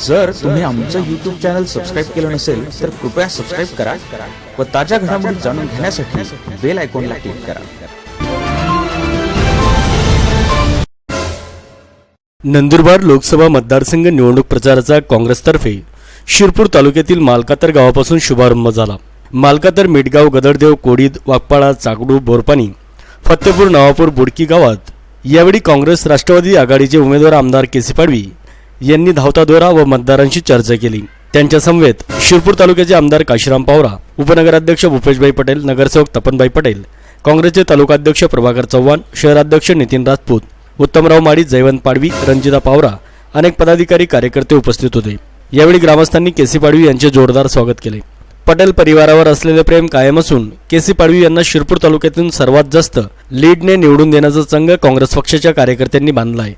जर तुम्ही आमचं युट्यूब चॅनल सबस्क्राईब केलं नसेल तर कृपया सबस्क्राईब करा व ताज्या घडामोडी जाणून घेण्यासाठी बेल आयकॉनला क्लिक करा. नंदुरबार लोकसभा मतदारसंघ निवडणूक प्रचाराचा काँग्रेसतर्फे शिरपूर तालुक्यातील मालकातर गावापासून शुभारंभ झाला. मालकातर मेटगाव गदरदेव कोडीद वाकपाडा चाकडू बोरपाणी फत्तेपूर नवापूर बुडकी गावात यावेळी काँग्रेस राष्ट्रवादी आघाडीचे उमेदवार आमदार केसी पाडवी यांनी धावता दोरा व मतदारांशी चर्चा केली. त्यांच्या समवेत शिरपूर तालुक्याचे आमदार काशीराम पावरा उपनगराध्यक्ष भूपेशभाई पटेल नगरसेवक तपनभाई पटेल काँग्रेसचे तालुकाध्यक्ष प्रभाकर चव्हाण शहराध्यक्ष नितीन राजपूत उत्तमराव माडी जयवंत पाडवी रंजिता पावरा अनेक पदाधिकारी कार्यकर्ते उपस्थित होते. यावेळी ग्रामस्थांनी केसी पाडवी यांचे जोरदार स्वागत केले. पटेल परिवारावर असलेले प्रेम कायम असून केसी पाडवी यांना शिरपूर तालुक्यातून सर्वात जास्त लीडने निवडून देण्याचा संघ काँग्रेस पक्षाच्या कार्यकर्त्यांनी बांधला आहे.